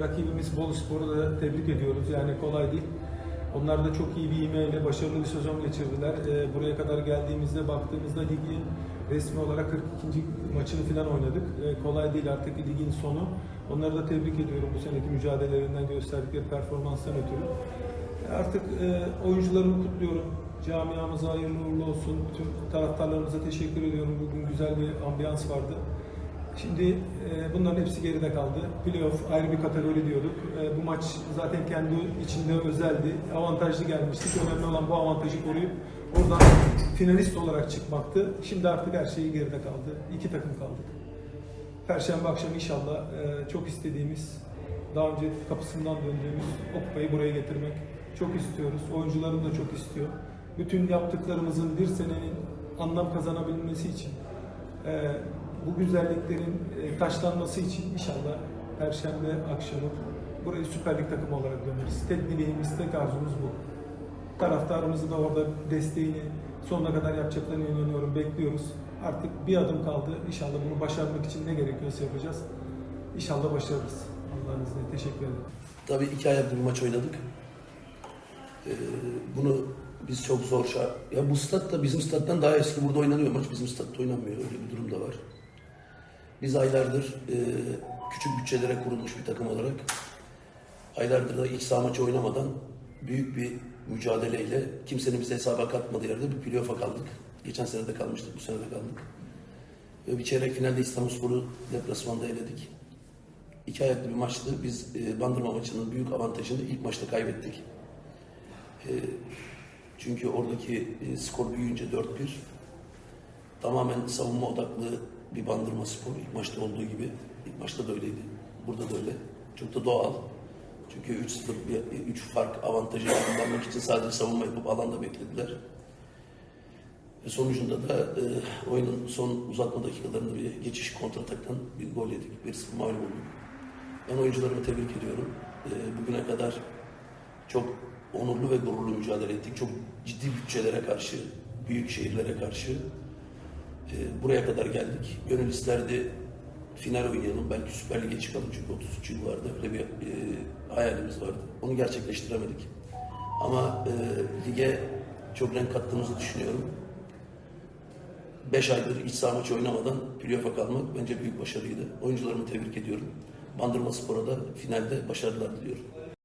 Rakibimiz Bolu Spor'u da tebrik ediyoruz. Yani kolay değil. Onlar da çok iyi bir ivmeyle başarılı bir sezon geçirdiler. Ee, buraya kadar geldiğimizde baktığımızda ligin resmi olarak 42. maçını falan oynadık. Ee, kolay değil artık ligin sonu. Onları da tebrik ediyorum bu seneki mücadelelerinden gösterdikleri performanstan ötürü. Artık e, oyuncularımı kutluyorum. Camiamıza hayırlı uğurlu olsun. Tüm taraftarlarımıza teşekkür ediyorum. Bugün güzel bir ambiyans vardı. Şimdi e, bunların hepsi geride kaldı. Playoff ayrı bir kategori diyorduk. E, bu maç zaten kendi içinde özeldi. Avantajlı gelmiştik. Önemli olan bu avantajı koruyup oradan finalist olarak çıkmaktı. Şimdi artık her şey geride kaldı. İki takım kaldık. Perşembe akşamı inşallah e, çok istediğimiz, daha önce kapısından döndüğümüz o kupayı buraya getirmek çok istiyoruz. Oyuncularım da çok istiyor. Bütün yaptıklarımızın bir senenin anlam kazanabilmesi için bu güzelliklerin e, taşlanması için inşallah Perşembe akşamı burayı Süper Lig takımı olarak döneriz. Tek dileğimiz, tek arzumuz bu. Taraftarımızı da orada desteğini sonuna kadar yapacaklarına inanıyorum, bekliyoruz. Artık bir adım kaldı. İnşallah bunu başarmak için ne gerekiyorsa yapacağız. İnşallah başarırız. Allah'ın izniyle. Teşekkür ederim. Tabii iki ayaklı bir maç oynadık. Ee, bunu biz çok zor şart... Ya bu stat da bizim stat'tan daha eski burada oynanıyor. Maç bizim statta oynanmıyor. Öyle bir durum da var. Biz aylardır e, küçük bütçelere kurulmuş bir takım olarak aylardır da iç saha maçı oynamadan büyük bir mücadeleyle kimsenin bize hesaba katmadığı yerde bir playoff'a kaldık. Geçen sene de kalmıştık, bu sene de kaldık. Ve bir çeyrek finalde İstanbulspor'u deplasmanda eledik. İki ayaklı bir maçtı. Biz e, Bandırma maçının büyük avantajını ilk maçta kaybettik. E, çünkü oradaki e, skor büyüyünce 4-1 tamamen savunma odaklı bir Bandırma spor. İlk maçta olduğu gibi. İlk maçta da öyleydi. Burada da öyle. Çok da doğal. Çünkü 3-0, 3 fark avantajı kullanmak için sadece savunma yapıp alanda beklediler. Ve sonucunda da e, oyunun son uzatma dakikalarında bir geçiş kontrataktan bir gol yedik. 1-0 mağlup olduk. Ben oyuncularımı tebrik ediyorum. E, bugüne kadar çok onurlu ve gururlu mücadele ettik. Çok ciddi bütçelere karşı, büyük şehirlere karşı e, buraya kadar geldik. Gönül isterdi final oynayalım. Belki Süper Lig'e çıkalım çünkü 33 yıl vardı. Öyle bir e, hayalimiz vardı. Onu gerçekleştiremedik. Ama e, lige çok renk kattığımızı düşünüyorum. 5 aydır iç saha maçı oynamadan playoff'a kalmak bence büyük başarıydı. Oyuncularımı tebrik ediyorum. Bandırma Spor'a da finalde başarılar diliyorum.